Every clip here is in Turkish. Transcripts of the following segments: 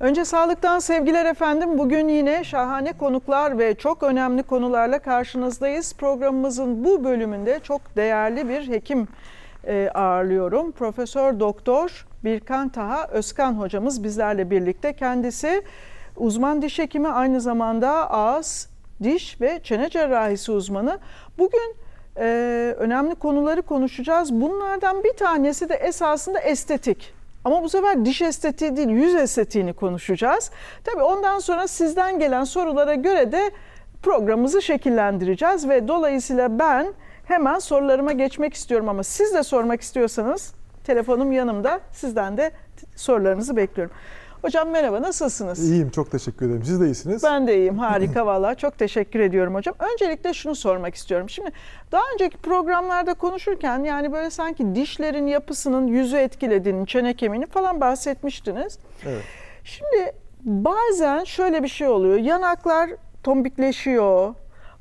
Önce sağlıktan sevgiler efendim. Bugün yine şahane konuklar ve çok önemli konularla karşınızdayız. Programımızın bu bölümünde çok değerli bir hekim e, ağırlıyorum. Profesör Doktor Birkan Taha Özkan hocamız bizlerle birlikte. Kendisi uzman diş hekimi aynı zamanda ağız, diş ve çene cerrahisi uzmanı. Bugün e, önemli konuları konuşacağız. Bunlardan bir tanesi de esasında estetik. Ama bu sefer diş estetiği değil, yüz estetiğini konuşacağız. Tabii ondan sonra sizden gelen sorulara göre de programımızı şekillendireceğiz ve dolayısıyla ben hemen sorularıma geçmek istiyorum ama siz de sormak istiyorsanız telefonum yanımda. Sizden de sorularınızı bekliyorum. Hocam merhaba, nasılsınız? İyiyim çok teşekkür ederim. Siz de iyisiniz. Ben de iyiyim. Harika valla. Çok teşekkür ediyorum hocam. Öncelikle şunu sormak istiyorum. Şimdi daha önceki programlarda konuşurken yani böyle sanki dişlerin yapısının yüzü etkilediğini, çene kemiğini falan bahsetmiştiniz. Evet. Şimdi bazen şöyle bir şey oluyor. Yanaklar tombikleşiyor.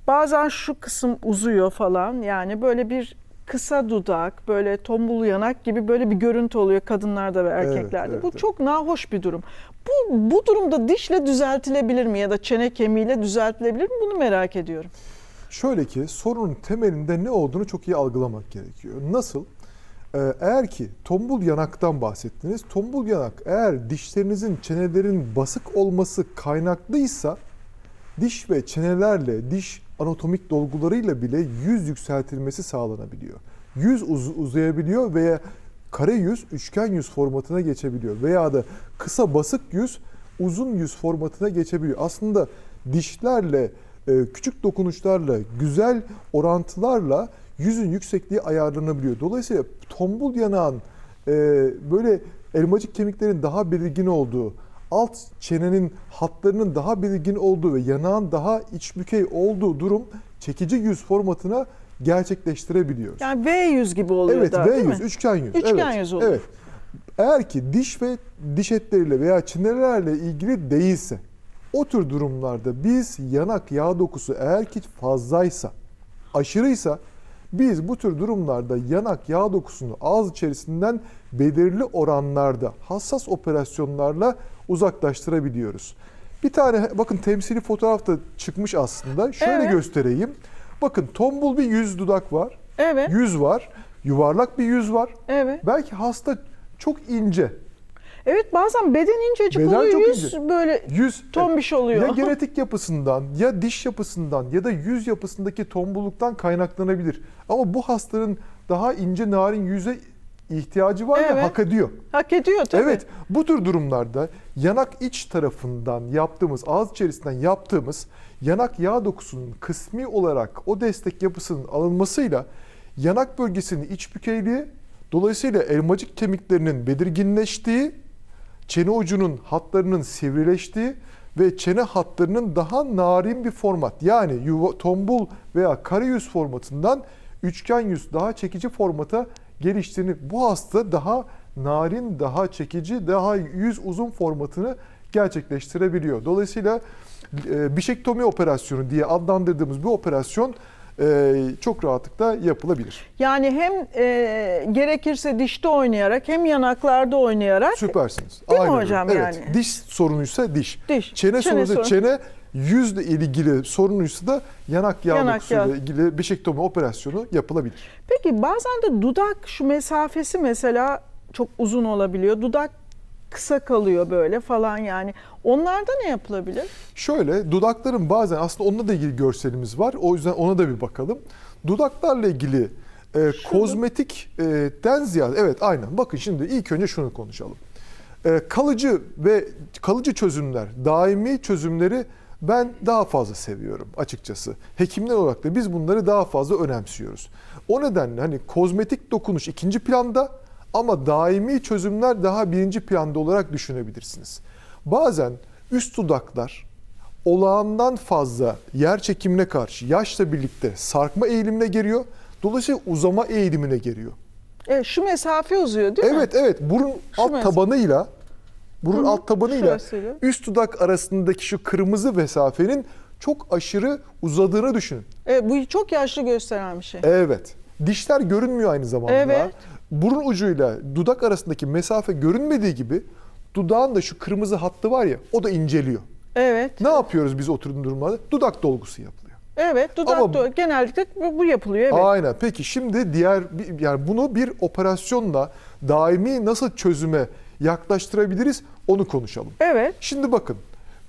Bazen şu kısım uzuyor falan. Yani böyle bir kısa dudak, böyle tombul yanak gibi böyle bir görüntü oluyor kadınlarda ve erkeklerde. evet, Bu evet. çok nahoş bir durum. Bu bu durumda dişle düzeltilebilir mi ya da çene kemiğiyle düzeltilebilir mi? Bunu merak ediyorum. Şöyle ki sorunun temelinde ne olduğunu çok iyi algılamak gerekiyor. Nasıl? Ee, eğer ki tombul yanaktan bahsettiniz. Tombul yanak eğer dişlerinizin çenelerin basık olması kaynaklıysa diş ve çenelerle diş anatomik dolgularıyla bile yüz yükseltilmesi sağlanabiliyor. Yüz uz- uzayabiliyor veya kare yüz üçgen yüz formatına geçebiliyor veya da kısa basık yüz uzun yüz formatına geçebiliyor. Aslında dişlerle e, küçük dokunuşlarla güzel orantılarla yüzün yüksekliği ayarlanabiliyor. Dolayısıyla tombul yanağın e, böyle elmacık kemiklerin daha belirgin olduğu, alt çenenin hatlarının daha belirgin olduğu ve yanağın daha iç bükey olduğu durum çekici yüz formatına gerçekleştirebiliyoruz. Yani V yüz gibi oluyor Evet da V değil yüz, mi? üçgen yüz. Üçgen evet, yüz oluyor. Evet. Eğer ki diş ve diş etleriyle veya çenelerle ilgili değilse o tür durumlarda biz yanak yağ dokusu eğer ki fazlaysa, aşırıysa biz bu tür durumlarda yanak yağ dokusunu ağız içerisinden belirli oranlarda hassas operasyonlarla uzaklaştırabiliyoruz. Bir tane bakın temsili fotoğraf da çıkmış aslında. Şöyle Evet. göstereyim. Bakın tombul bir yüz dudak var. Evet. Yüz var. Yuvarlak bir yüz var. Evet. Belki hasta çok ince. Evet bazen beden incecik Beden oluyor, çok yüz ince. böyle Yüz tombiş oluyor. ya genetik yapısından ya diş yapısından ya da yüz yapısındaki tombuluktan kaynaklanabilir. Ama bu hastanın daha ince narin yüze ihtiyacı var Evet. ve hak ediyor. Hak ediyor tabii. Evet bu tür durumlarda yanak iç tarafından yaptığımız ağız içerisinden yaptığımız yanak yağ dokusunun kısmi olarak o destek yapısının alınmasıyla yanak bölgesinin iç bükeyliği dolayısıyla elmacık kemiklerinin belirginleştiği çene ucunun hatlarının sivrileştiği ve çene hatlarının daha narin bir format yani yuva, tombul veya kare yüz formatından üçgen yüz daha çekici formata geliştiğini bu hasta daha narin, daha çekici, daha yüz uzun formatını gerçekleştirebiliyor. Dolayısıyla e, bişektomi operasyonu diye adlandırdığımız bu operasyon e, çok rahatlıkla yapılabilir. Yani hem e, gerekirse dişte oynayarak hem yanaklarda oynayarak Süpersiniz. Değil mi Aynen hocam öyle. Evet. yani? Diş sorunuysa diş. Diş. Çene, Çene sorunu sorunu. çene yüzle ilgili sorunuysa da yanak yağ Yanak dokusuyla yağ. ilgili bişektomi operasyonu yapılabilir. Peki bazen de dudak şu mesafesi mesela çok uzun olabiliyor. Dudak kısa kalıyor böyle falan yani. Onlarda ne yapılabilir? Şöyle dudakların bazen aslında onunla da ilgili görselimiz var. O yüzden ona da bir bakalım. Dudaklarla ilgili e, kozmetik e, den ziyade evet aynen bakın şimdi ilk önce şunu konuşalım. E, kalıcı ve kalıcı çözümler, daimi çözümleri ben daha fazla seviyorum açıkçası. Hekimler olarak da biz bunları daha fazla önemsiyoruz. O nedenle hani kozmetik dokunuş ikinci planda ama daimi çözümler daha birinci planda olarak düşünebilirsiniz. Bazen üst dudaklar olağandan fazla yer çekimine karşı yaşla birlikte sarkma eğilimine giriyor. Dolayısıyla uzama eğilimine giriyor. E, şu mesafe uzuyor değil mi? Evet evet burun alt mesela. tabanıyla burun Hı hı, alt tabanıyla şurasıyla. üst dudak arasındaki şu kırmızı mesafenin çok aşırı uzadığını düşünün. E, bu çok yaşlı gösteren bir şey. Evet. Dişler görünmüyor aynı zamanda. Evet. Burun ucuyla dudak arasındaki mesafe görünmediği gibi Dudağın da şu kırmızı hattı var ya o da inceliyor. Evet. Ne yapıyoruz biz oturduğum durumlarda? Dudak dolgusu yapılıyor. Evet. Dudak Ama- do- genellikle bu, bu yapılıyor. Evet. Aynen. Peki şimdi diğer yani bunu bir operasyonla daimi nasıl çözüme yaklaştırabiliriz onu konuşalım. Evet. Şimdi bakın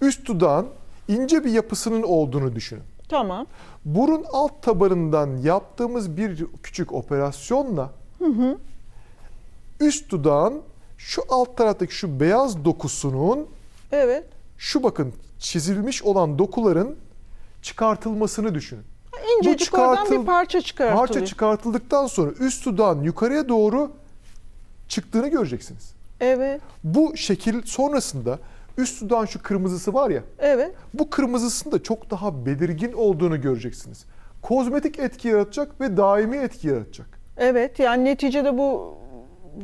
üst dudağın ince bir yapısının olduğunu düşünün. Tamam. Burun alt tabanından yaptığımız bir küçük operasyonla üst dudağın şu alt taraftaki şu beyaz dokusunun Evet. şu bakın çizilmiş olan dokuların çıkartılmasını düşünün. İncecik Bu oradan çıkartıl- bir parça çıkartılıyor. Parça çıkartıldıktan sonra üst dudağın yukarıya doğru çıktığını göreceksiniz. Evet. Bu şekil sonrasında üst dudağın şu kırmızısı var ya Evet. bu kırmızısının da çok daha belirgin olduğunu göreceksiniz. Kozmetik etki yaratacak ve daimi etki yaratacak. Evet. Yani neticede bu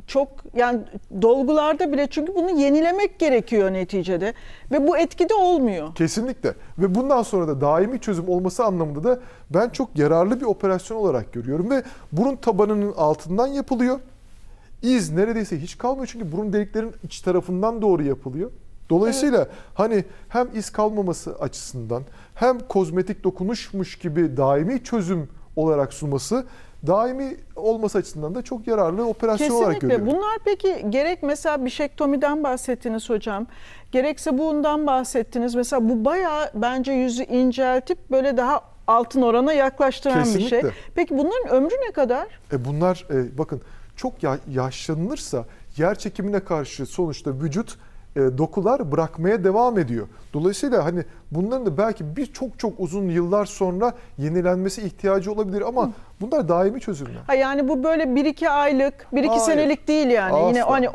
çok yani dolgularda bile çünkü bunu yenilemek gerekiyor neticede ve bu etkide olmuyor. Kesinlikle. Ve bundan sonra da daimi çözüm olması anlamında da ben çok yararlı bir operasyon olarak görüyorum ve burun tabanının altından yapılıyor. İz neredeyse hiç kalmıyor çünkü burun deliklerin iç tarafından doğru yapılıyor. Dolayısıyla hani hem iz kalmaması açısından hem kozmetik dokunuşmuş gibi daimi çözüm olarak sunması daimi olması açısından da çok yararlı operasyon olarak Kesinlikle. görüyorum. Bunlar peki gerek mesela bişektomiden bahsettiniz hocam. Gerekse bundan bahsettiniz. Mesela bu bayağı bence yüzü inceltip böyle daha altın orana yaklaştıran bir şey. Kesinlikle. Peki bunların ömrü ne kadar? E bunlar e, bakın çok ya, yaşlanılırsa yer çekimine karşı sonuçta vücut dokular bırakmaya devam ediyor. Dolayısıyla hani bunların da belki bir çok çok uzun yıllar sonra yenilenmesi ihtiyacı olabilir ama bunlar daimi çözümler. Ha yani bu böyle 1-2 aylık, 1-2 Hayır. senelik değil yani. Yine Asla. hani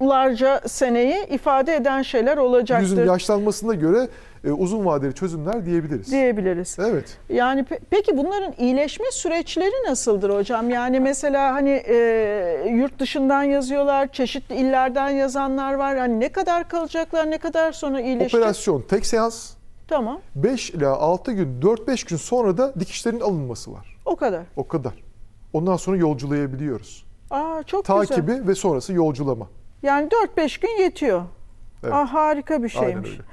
onlarca seneyi ifade eden şeyler olacaktır Yüzün yaşlanmasına göre e, uzun vadeli çözümler diyebiliriz. diyebiliriz. Evet. Yani pe- peki bunların iyileşme süreçleri nasıldır hocam? Yani mesela hani e, yurt dışından yazıyorlar, çeşitli illerden yazanlar var. Hani ne kadar kalacaklar, ne kadar sonra iyileşecek? Operasyon tek seans Tamam, 5 ila 6 gün 4-5 gün sonra da dikişlerin alınması var. o kadar. O kadar. Ondan sonra yolculayabiliyoruz. Aa çok güzel. Takibi ve sonrası yolculama. Yani 4-5 gün yetiyor. Evet. Ah harika bir Aynen şeymiş. öyle.